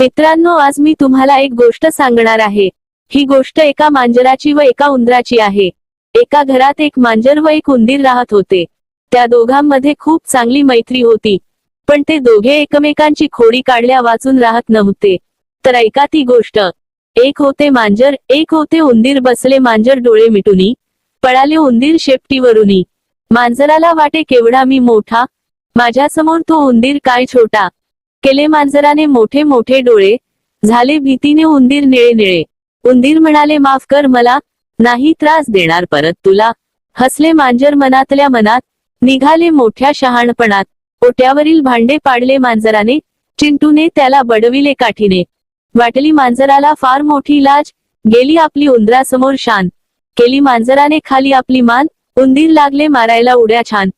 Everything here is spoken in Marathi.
मित्रांनो आज मी तुम्हाला एक गोष्ट सांगणार आहे. ही गोष्ट एका मांजराची व एका उंदराची आहे. एका घरात एक मांजर व एक उंदीर राहत होते. त्या दोघांमध्ये खूप चांगली मैत्री होती. पण ते दोघे एकमेकांची खोडी काढल्या वाचून राहत नव्हते. तर ऐका ती गोष्ट. एक होते मांजर एक होते उंदीर बसले मांजर डोळे मिटुनी. पळाले उंदीर शेपटीवरुनी. मांजराला वाटे केवढा मी मोठा? माझ्यासमोर तो उंदीर काय छोटा? केले मांजराने मोठे मोठे डोळे झाले भीतीने उंदीर निळे निळे. उंदीर म्हणाले माफ कर मला नाही त्रास देणार परत तुला. हसले मांजर मनातल्या मनात निघाले मोठ्या शहाणपणात. ओट्यावरील भांडे पाडले मांजराने चिंटूने त्याला बडविले काठीने. वाटली मांजराला फार मोठी लाज गेली आपली उंदरासमोर शान. केली मांजराने खाली आपली मान उंदीर लागले मारायला उड्या छान.